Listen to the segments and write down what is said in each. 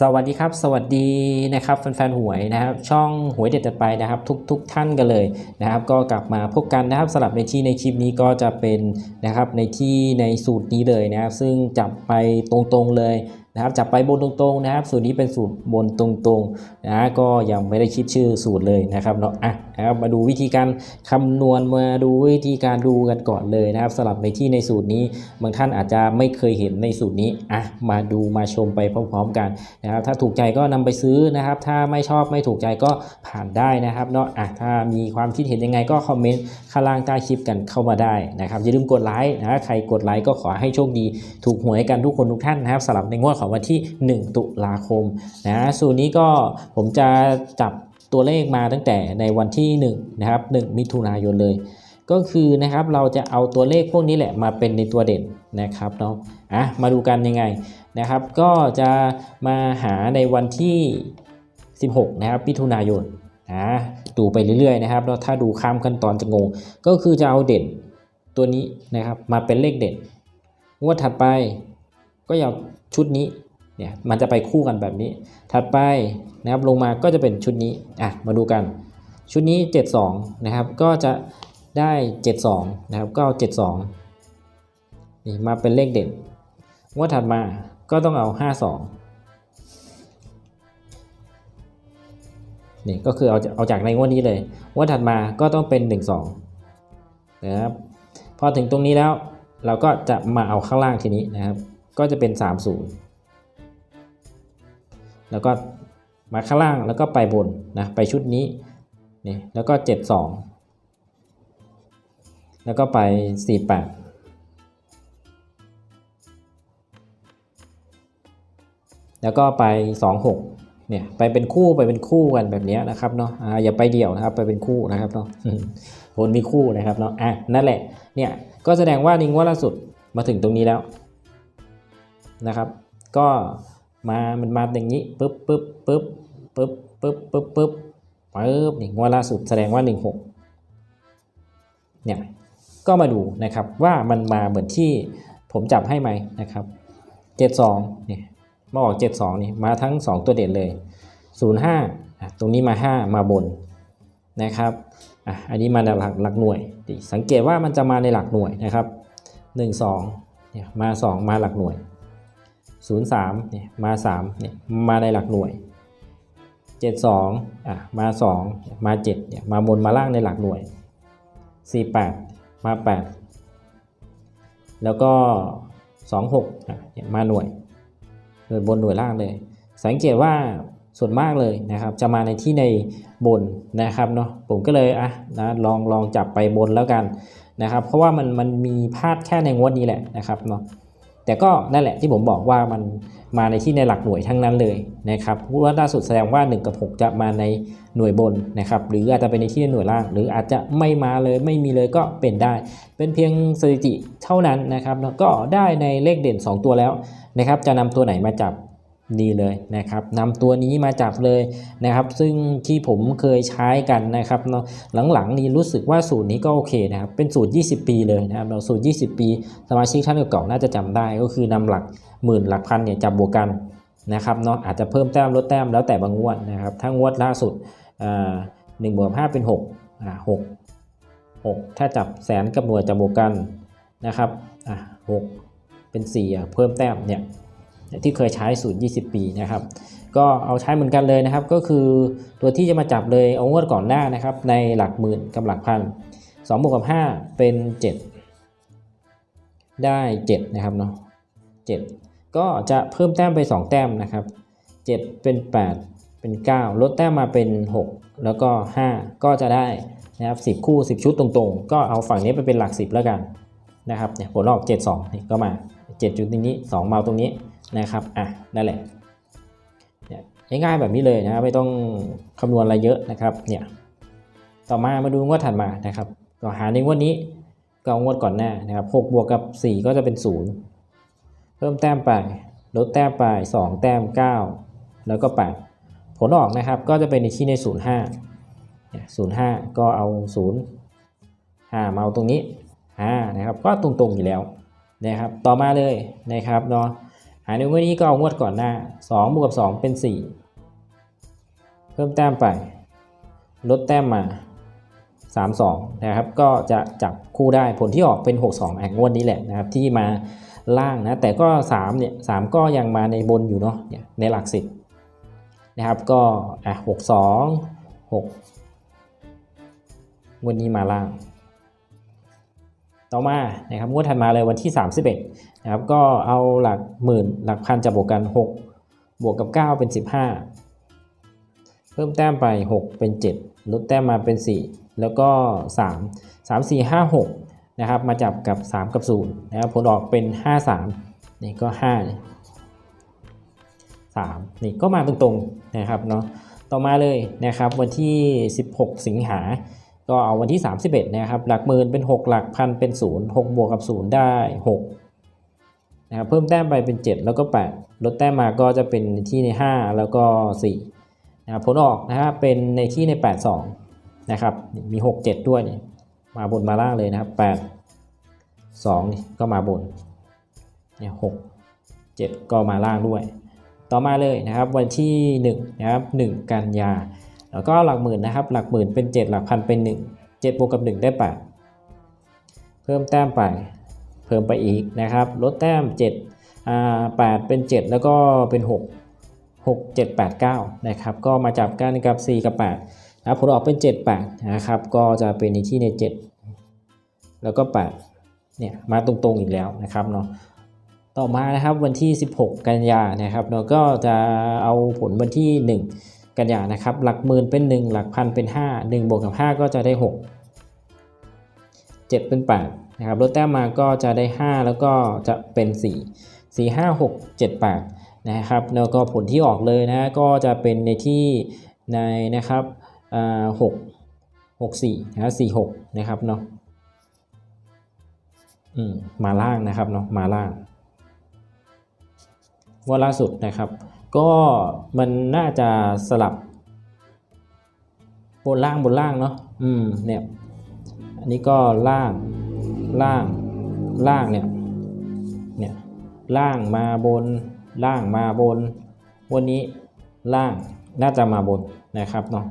สวัสดีครับ สวัสดีนะครับแฟนๆหวยนะครับช่องหวยเด็ดจัดไปนะครับ ทุกทุกท่านกันเลยนะครับ ก็กลับมาพบกันนะครับสลับในที่ในคลิปนี้ก็จะเป็นนะครับในที่ในสูตรนี้เลยนะครับ ซึ่งจับไปตรงๆเลยนะครับจับไปบนตรงๆนะครับ สูตรนี้เป็นสูตรบนตรงๆนะก็ยังไม่ได้คิดชื่อสูตรเลยนะครับเนาะอะนะครับมาดูวิธีการคำนวณมาดูวิธีการดูกันก่อนเลยนะครับสลับในที่ในสูตรนี้ บางท่านอาจจะไม่เคยเห็นในสูตรนี้อะมาดูมาชมไปพร้อมๆกันนะครับถ้าถูกใจก็นำไปซื้อนะครับ ถ้าไม่ชอบไม่ถูกใจก็ผ่านได้นะครับเนาะอะถ้ามีความคิดเห็นยังไงก็คอมเมนต์ข้างล่างใต้คลิปกันเข้ามาได้นะครับอย่าลืมกดไลค์นะใครกดไลค์ก็ขอให้โชคดีถูกหวยกันทุกคนทุกท่านนะครับสำหรับในงวดของวันที่ 1 ตุลาคมนะสูตรนี้ก็ผมจะจับ ตัวเลขมาตั้งแต่ในวันที่1นะครับ1มิถุนายนเลย ก็คือนะครับเราจะเอาตัวเลขพวกนี้แหละมาเป็นในตัวเด่นนะครับเนาะอะมาดูกันยังไงนะครับ ก็จะมาหาในวันที่ 16 นะครับมิถุนายนนะดูไปเรื่อยๆนะครับแล้วถ้าดูข้ามขั้นตอนจะงง ก็คือจะเอาเด่นตัวนี้นะครับมาเป็นเลขเด่นงวดถัดไปก็อย่าชุดนี้ เนี่ยมันจะไปคู่กันแบบนี้ ถัดไปนะครับลงมาก็จะเป็นชุดนี้อะมาดูกัน ชุดนี้ 72 นะครับ ก็จะได้ 72 นะครับก็เอา72 นี่มาเป็นเลขเด่นงวดถัดมาก็ต้องเอา 52 นี่ก็คือเอาเอาจากในงวดนี้เลยงวดถัดมาก็ต้องเป็น 12 นะครับพอถึงตรงนี้แล้วเราก็จะมาเอาข้างล่างทีนี้นะครับ ก็จะเป็น 30 แล้วก็มาข้างล่างแล้วก็ไปบนนะไปชุดนี้นี่แล้วก็72แล้วก็ไป48แปดแล้วก็ไป26เนี่ยไปเป็นคู่ไปเป็นคู่กันแบบนี้นะครับเนาะอ่าอย่าไปเดี่ยวนะครับไปเป็นคู่นะครับเนาะผลมีคู่นะครับเนาะอะนั่นแหละเนี่ยก็แสดงว่านิงว่าล่าสุดมาถึงตรงนี้แล้วนะครับ ก็ มามันมาอย่างนี้ปึ๊บปึ๊บปึ๊บปึ๊บปึ๊บปึ๊บปึ๊บปึ๊บนี่งวดล่าสุดแสดงว่า 16เนี่ยก็มาดูนะครับว่ามันมาเหมือนที่ผมจับให้ไหมนะครับ72เนี่ยมาออก 72นี่มาทั้ง 2 ตัวเด่นเลย 05อะตรงนี้มา 5 มาบนนะครับอะอันนี้มาในหลักหลักหน่วย สังเกตว่ามันจะมาในหลักหน่วยนะครับ 1 2เนี่ยมา 2 มาหลักหน่วย 03เนี่ยมา3เนี่ยมาในหลักหน่วย 72อะมา2มา7เนี่ยมาบนมาล่างในหลักหน่วย 48 มา 8 แล้วก็ 26อะเนี่ยมาหน่วยหน่วยบนหน่วยล่างเลย สังเกตว่าส่วนมากเลยนะครับ จะมาในที่ในบนนะครับเนาะผมก็เลยอะนะลองลองจับไปบนแล้วกันนะครับ เพราะว่ามันมันมีพลาดแค่ในงวดนี้แหละนะครับเนาะ แต่ก็นั่นแหละที่ผมบอกว่ามันมาในที่ในหลักหน่วยทั้งนั้นเลยนะครับว่าล่าสุดแสดงว่า 1 กับ 6 จะมาในหน่วยบนนะครับหรืออาจจะเป็นในที่ในหน่วยล่าง หรืออาจจะไม่มาเลยไม่มีเลยก็เป็นได้ เป็นเพียงสถิติเท่านั้นนะครับแล้วก็ได้ในเลขเด่น 2 ตัวแล้วนะครับจะนำตัวไหนมาจับ นี่เลยนะครับนำตัวนี้มาจับเลยนะครับ ซึ่งที่ผมเคยใช้กันนะครับเนาะหลังๆนี้รู้สึกว่าสูตรนี้ก็โอเคนะครับ เป็นสูตร 20 ปีเลยนะครับเราสูตร 20 ปี สมาชิกท่านเก่าๆน่าจะจำได้ ก็คือนำหลักหมื่นหลักพันเนี่ยจับบวกกันนะครับเนาะอาจจะเพิ่มแต้มลดแต้มแล้วแต่บางงวดนะครับถ้างวดล่าสุดหนึ่งบวกห้าเป็นหกอ่าหกหกถ้าจับแสนกับหน่วยจับบวกกันนะครับอ่าหกเป็นสี่เพิ่มแต้มเนี่ย ที่เคยใช้สูตร 20 ปีนะครับ ก็เอาใช้เหมือนกันเลยนะครับ ก็คือตัวที่จะมาจับเลยเอางวดก่อนหน้านะครับ ในหลักหมื่นกับหลักพัน2บวกกับ5เป็น 7 ได้ 7 นะครับเนาะ7 ก็จะเพิ่มแต้มไป 2 แต้มนะครับ 7 เป็น 8 เป็น 9 ลดแต้มมาเป็น 6 แล้วก็ 5 ก็จะได้นะครับ10 คู่ 10 ชุดตรงๆ ก็เอาฝั่งนี้ไปเป็นหลัก 10 แล้วกันนะครับเนี่ยผลออก 7 2นี่ก็มา 7 จุดตรงนี้ 2 เมาตรงนี้ นะครับอะนั่นแหละเนี่ยง่ายๆแบบนี้เลยนะครับไม่ต้องคำนวณอะไรเยอะนะครับเนี่ยต่อมามาดูงวดถัดมานะครับก็หาในงวดนี้ก็เอางวดก่อนหน้านะครับ6บวกกับ 4 ก็จะเป็น 0 เพิ่มแต้มไปลดแต้มไป 2 แต้ม 9 แล้วก็8ผลออกนะครับก็จะเป็นในที่ใน 05เนี่ย05 ก็เอา 0 5 มาเอาตรงนี้5นะครับก็ตรงๆอยู่แล้วนะครับต่อมาเลยนะครับเนาะ หารในงวดนี้ก็เอางวดก่อนหน้า2บวกกับ 2 เป็น 4 เพิ่มแต้มไป ลดแต้มมา 3 2 นะครับ ก็จะจับคู่ได้ผลที่ออกเป็น 6 2แองงวดนี้แหละนะครับ ที่มาล่างนะ แต่ก็ 3 เนี่ย3ก็ยังมาในบนอยู่เนาะเนี่ยในหลักสิบนะครับ ก็อะ6 2 6งวดนี้มาล่าง ต่อมานะครับงวดถัดมาเลยวันที่ 31 นะครับก็เอาหลักหมื่นหลักพันจะบวกกัน 6 บวกกับ 9 เป็น 15 เพิ่มแต้มไป 6 เป็น 7 ลดแต้มมาเป็น 4 แล้วก็ 3 3 4 5 6นะครับมาจับกับ 3 กับ0นะครับผลออกเป็น 5 3 นี่ก็ 5 3 นี่ก็มาตรงๆนะครับเนาะต่อมาเลยนะครับวันที่ 16 สิงหาก็เอาวันที่ 31นะครับหลักหมื่นเป็น 6 หลักพันเป็น 0 6 บวกกับ 0 ได้ 6 นะครับเพิ่มแต้มไปเป็น 7 แล้วก็ 8 ลดแต้มมาก็จะเป็นที่ใน 5 แล้วก็4นะครับผลออกนะครับเป็นในที่ใน 8 2 นะครับมี 6 7 ด้วยนี่มาบนมาล่างเลยนะครับ 8 2นี่ก็มาบนเนี่ย6 7ก็มาล่างด้วย ต่อมาเลยนะครับวันที่1นะครับ1 กันยา แล้วก็หลักหมื่นนะครับหลักหมื่นเป็น 7 หลักพันเป็น 1 7บวกกับ 1 ได้ 8 เพิ่มแต้มไป เพิ่มไปอีกนะครับลดแต้ม7อ่า8เป็น 7 แล้วก็เป็น 6 6 7 8 9นะครับก็มาจับกันกับ 4 กับ 8นะผลออกเป็น 7 8นะครับก็จะเป็นในที่ใน 7 แล้วก็ 8 เนี่ยมาตรงๆอีกแล้วนะครับเนาะต่อมานะครับวันที่ 16 กันยานะครับเราก็จะเอาผลวันที่ 1 กันยานะครับหลักหมื่นเป็น 1 หลักพันเป็น 5 1บวกกับ 5 ก็จะได้ 6 7 เป็น 8 นะครับลดแต้มมาก็จะได้ 5 แล้วก็จะเป็น 4 4 5 6 7 8นะครับแล้วก็ผลที่ออกเลยนะก็จะเป็นในที่ในนะครับอ่า6 6 4นะครับ4 6นะครับเนาะอืมมาล่างนะครับเนาะมาล่างว่าล่าสุดนะครับ ก็มันน่าจะสลับบนล่างบนล่างเนาะอืมเนี่ยอันนี้ก็ล่าง ล่าง ล่างเนี่ยเนี่ยล่างมาบน ล่างมาบน วันนี้ล่างน่าจะมาบนนะครับเนาะ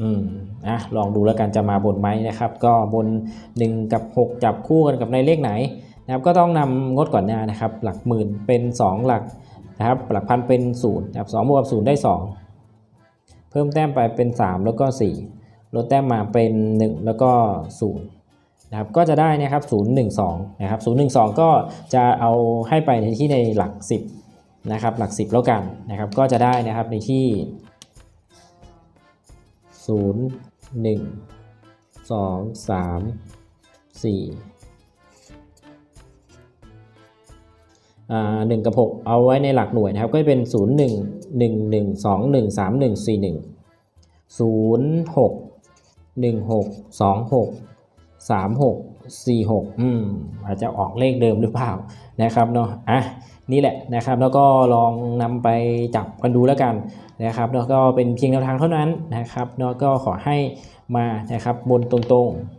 อืมอะลองดูแล้วกันจะมาบนไหมนะครับ ก็บน 1 กับ 6 จับคู่กันกับในเลขไหนนะครับก็ต้องนำงดก่อนหน้านะครับ หลักหมื่นเป็น 2 หลักนะครับหลักพันเป็น0นะครับ2บวกกับ0ได้ 2 เพิ่มแต้มไปเป็น 3 แล้วก็ 4 ลดแต้มมาเป็น 1 แล้วก็0 นะครับก็จะได้นะครับ0 1 2นะครับ0 1 2 ก็จะเอาให้ไปในที่ในหลัก 10นะครับหลัก 10 แล้วกันนะครับก็จะได้นะครับในที่ 0 1 2 3 4อ่าหนึ่งกับหกเอาไว้ในหลักหน่วยนะครับ ก็จะเป็นศูนย์หนึ่งหนึ่งหนึ่งสองหนึ่ง สามหกสี่หกอืมอาจจะออกเลขเดิมหรือเปล่านะครับเนาะอะนี่แหละนะครับ แล้วก็ลองนำไปจับกันดูแล้วกันนะครับแล้วก็เป็นเพียงแนวทางเท่านั้นนะครับแล้วก็ขอให้มานะครับบนตรงๆ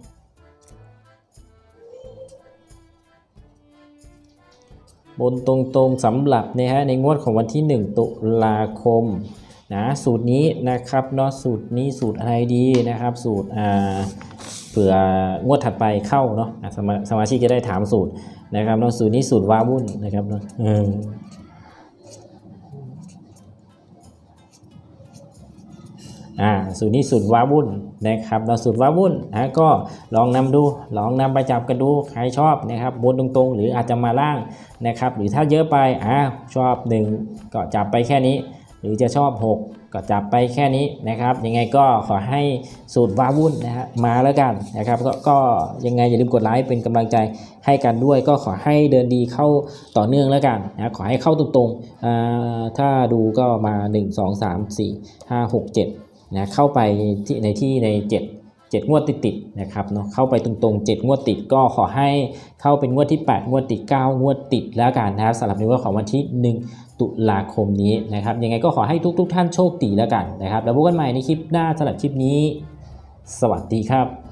บนตรงๆสำหรับนะฮะในงวดของวันที่ 1 ตุลาคมนะสูตรนี้นะครับเนาะสูตรนี้สูตรอะไรดีนะครับ สูตรอ่า เผื่องวดถัดไปเข้าเนาะสมาสมาชิกจะได้ถามสูตรนะครับเนาะสูตรนี้สูตรว้าวุ่นนะครับเนาะอออ่าสูตรนี้สูตรว้าวุ่นนะครับเราสูตรว้าวุ่นนะก็ลองนำดูลองนำไปจับกันดูใครชอบนะครับบนตรงๆ หรืออาจจะมาล่างนะครับ หรือถ้าเยอะไปอ่าชอบ1ก็จับไปแค่นี้ หรือจะชอบ 6 ก็จับไปแค่นี้นะครับ ยังไงก็ขอให้สูตรว้าวุ่นนะฮะมาแล้วกันนะครับกก็ยังไงอย่าลืมกดไลค์เป็นกำลังใจให้กันด้วย ก็ขอให้เดินดีเข้าต่อเนื่องแล้วกันนะขอให้เข้าตรงๆถ้าดูก็มา 1 2 3 4 5 6 7นะเข้าไปที่ในที่ใน 7 7 งวดติดๆนะครับเนาะเข้าไปตรงๆ 7 งวดติดก็ขอให้เข้าเป็นงวดที่ 8 งวดติด 9 งวดติดแล้วกันนะครับสำหรับในงวดของวันที่ 1 ตุลาคมนี้นะครับยังไงก็ขอให้ทุกๆท่านโชคดีแล้วกันนะครับแล้วพบกันใหม่ในคลิปหน้าสำหรับคลิปนี้ สวัสดีครับ